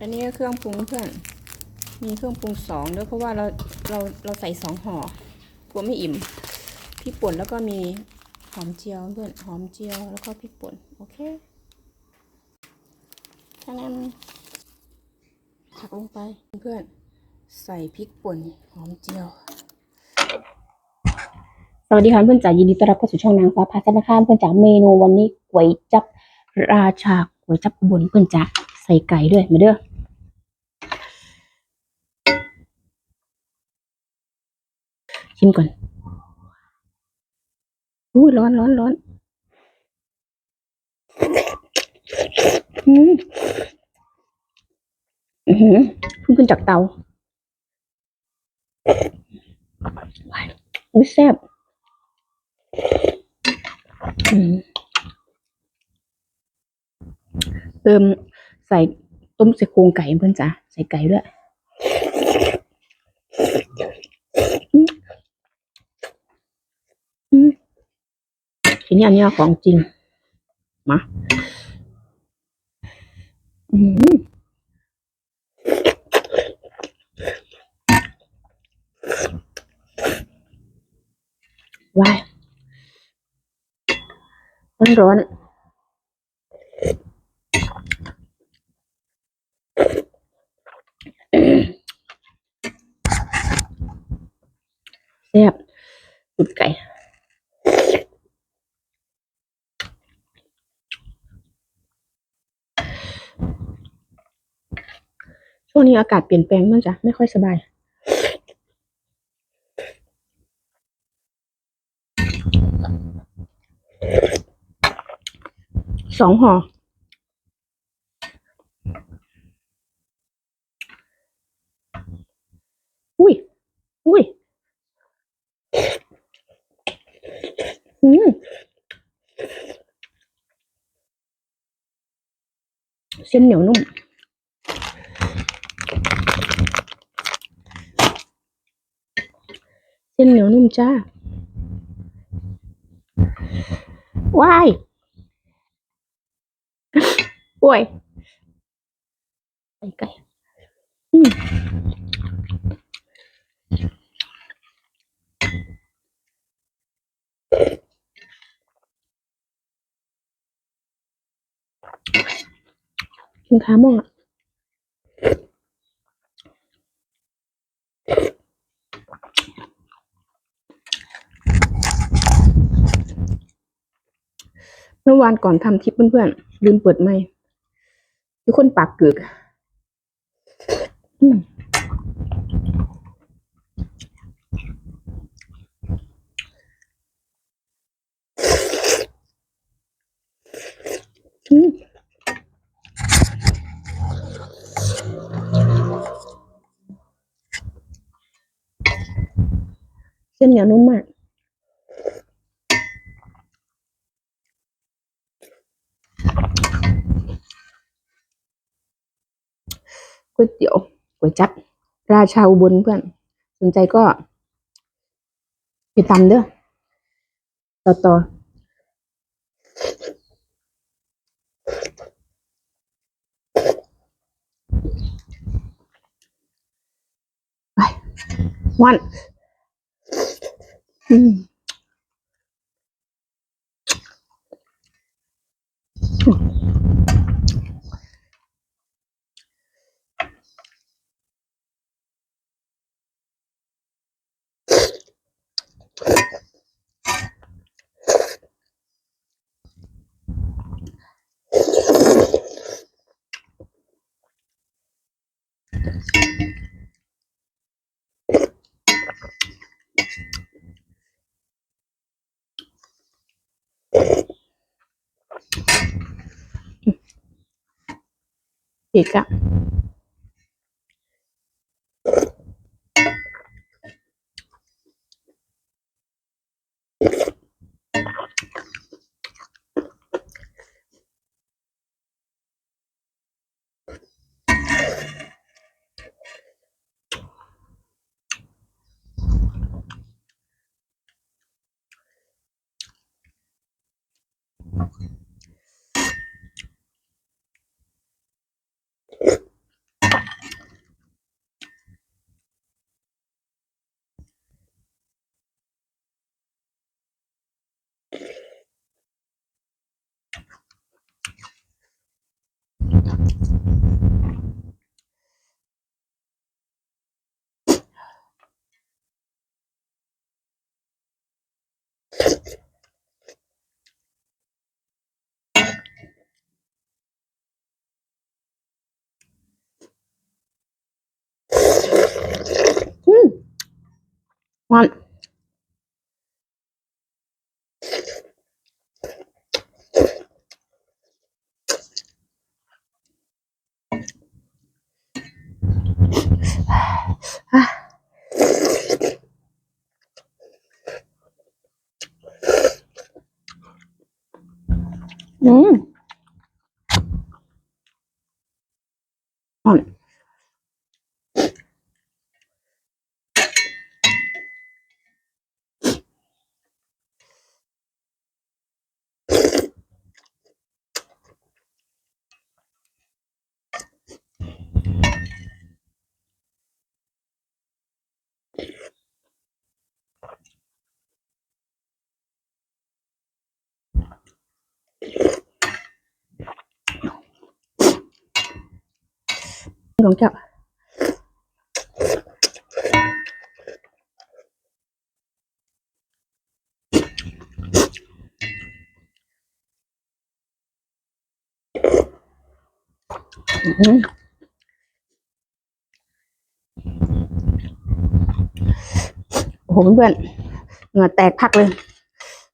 อันนี้ก็เครื่องปรุงเพื่อน มีเครื่องปรุงสองด้วยเพราะว่าเราเราเราใส่สองห่อกลัวไม่อิ่มพริกป่นแล้วก็มีหอมเจียวเพื่อนหอมเจียวแล้วก็พริกป่นโอเคทั้งนั้นผักลงไปเพื่อนใส่พริกป่นหอมเจียว สวัสดีค่ะเพื่อนจ๋ายินดีต้อนรับเข้าสู่ช่องนางฟ้าพาชนะคะเพื่อนจ๋าเมนูวันนี้ก๋วยจับราชาก๋วยจับอุบลเพื่อนจ๋าใส่ไก่ด้วยมาเด้อ ชิมก่อนอุ้ยร้อนร้อนร้อนอืมอือหือเพิ่งขึ้นจากเตาอุ้ยแซ่บเติมใส่ต้มใส่โครงไก่เพื่อนจ๋าใส่ไก่ด้วยอืมอืม ทีนี้อันนี้ของจริง มาอืมว้ายร้อนร้อน แซ่บสุดไก่ วงนี้อากาศเปลี่ยนแปลงมันจะไม่ค่อยสบาย สองห่ออุ้ย อุ้ย อืมเส้นเหนียวนุ่ม ส้นเหนียวนุ่มจ้าว้ายป่วยไก่ไก่อืมกินขาหม้อ มื่อวานก่อนทำคลิปเพื่อนๆลืมเปิดไมค์ทุกคนปากเกือกเส้นเหนียวนุ่มมาก ก๋วยเตี๋ยวก๋วยจั๊บราชาอุบลเพื่อน สนใจก็ไปตำเด้อต่อต่อไปวันอืมอีก kupika. มันอะ ของเจ้าโอ้โหเพื่อนเหงื่อแตกพักเลย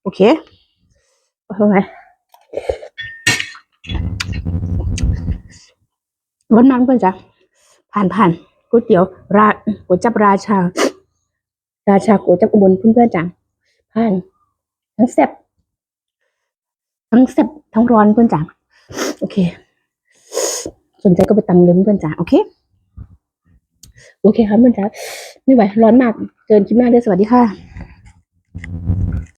โอเคเอาเข้าไปร้อนมากเพื่อนจ้ะ ผ่านผ่านก๋วยเตี๋ยวราก๋วยจับราชา ราชาก๋วยจับอุบลเพื่อนๆจ้ะผ่านทั้งแซ่บทั้งแซ่บทั้งร้อนเพื่อนจ๋าโอเค สนใจก็ไปตำเลยเพื่อนจ๋าโอเคโอเคครับเพื่อนจ๋าไม่ไหวร้อนมากเจอกันคลิปหน้าด้วยสวัสดีค่ะ